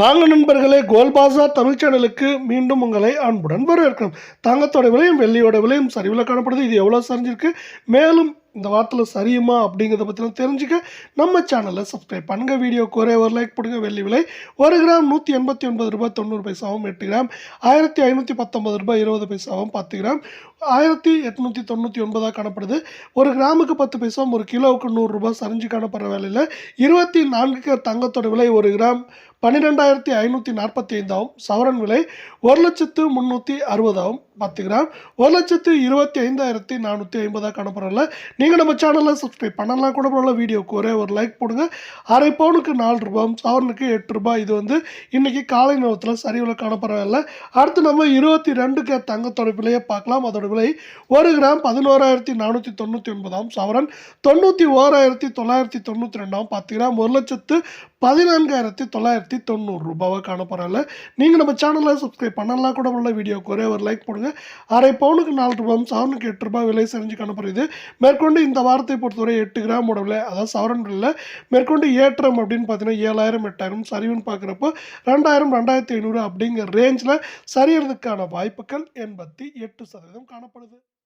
வாங்க நண்பர்களே கோல்பாசா தமிழ் சேனலுக்கு மீண்டும் உங்களை அன்புடன் வரவேற்கிறோம். தங்கத்தோட விலையும் வெள்ளியோட விலையும் சரிவில் காணப்படுது. இது எவ்வளோ சரிஞ்சிருக்கு? மேலும் இந்த வாரத்தில் சரியுமா அப்படிங்கிறத பற்றிலாம் தெரிஞ்சுக்க நம்ம சேனலை சப்ஸ்கிரைப் பண்ணுங்கள் வீடியோ ஒரே ஒரு லைக் போடுங்க. வெள்ளி விலை ஒரு கிராம் நூற்றி எண்பத்தி ஒன்பது ரூபாய் தொண்ணூறு பைசாவும் எட்டு கிராம் ஆயிரத்தி ஐநூற்றி பத்தொன்பது ரூபாய் இருபது பைசாவும் பத்து கிராம் ஆயிரத்தி எட்நூற்றி தொண்ணூற்றி ஒன்பதாக காணப்படுது. ஒரு கிராமுக்கு பத்து பைசாவும் ஒரு கிலோவுக்கு நூறுரூபா சரிஞ்சு காணப்படுற வேலையில் இருபத்தி நான்கு தங்கத்தோட விலை ஒரு கிராம் பன்னிரெண்டாயிரத்தி ஐநூற்றி நாற்பத்தி ஐந்தாவும் சவரன் விலை ஒரு லட்சத்து முந்நூற்றி அறுபதாகவும் பத்து கிராம். ஒரு லட்சத்து இருபத்தி ஐந்தாயிரத்தி நானூற்றி ஐம்பதாக காணப்படுறல நீங்கள் நம்ம சேனலில் சப்ஸ்கிரைப் பண்ணலாம். கூட பரவாயில்ல வீடியோக்கு ஒரே ஒரு லைக் போடுங்க. அரை பவுனுக்கு நாலு ரூபாயும் சவரனுக்கு எட்டு ரூபாய். இது வந்து இன்றைக்கி காலை நேரத்தில் சரிவில் காணப்படவில்லை அடுத்து நம்ம இருபத்தி ரெண்டுக்கு தங்கத்தோட விலையை பார்க்கலாம். அதோட விலை ஒரு கிராம் பதினோராயிரத்தி நானூற்றி தொண்ணூற்றி ஒன்பதாம் சவரன். தொண்ணூற்றி ஓராயிரத்தி தொள்ளாயிரத்தி தொண்ணூற்றி ரெண்டாம் பத்து கிராம். ஒரு லட்சத்து பதினான்காயிரத்தி தொள்ளாயிரத்தி தொண்ணூறு ரூபாவை காணப்படல நீங்கள் நம்ம சேனலை சப்ஸ்கிரைப் பண்ணலாம் கூட உள்ள வீடியோக்கு ஒரே ஒரு லைக் போடுங்க. அரை பவுனுக்கு நாலு ரூபாயும் சவரனுக்கு எட்டு ரூபாய் விலை செஞ்சு காணப்படுது மேற்கொண்டு இந்த வாரத்தை பொறுத்தவரை எட்டு கிராம் உடவில் அதாவது சவரன் இல்லை மேற்கொண்டு ஏற்றம் அப்படின்னு பார்த்தீங்கன்னா ஏழாயிரம் எட்டாயிரம் சரிவுன்னு பார்க்குறப்போ ரெண்டாயிரம் ரெண்டாயிரத்தி ஐநூறு அப்படிங்கிற ரேஞ்சில் சரியறதுக்கான வாய்ப்புகள் எண்பத்தி எட்டு சதவீதம் காணப்படுது.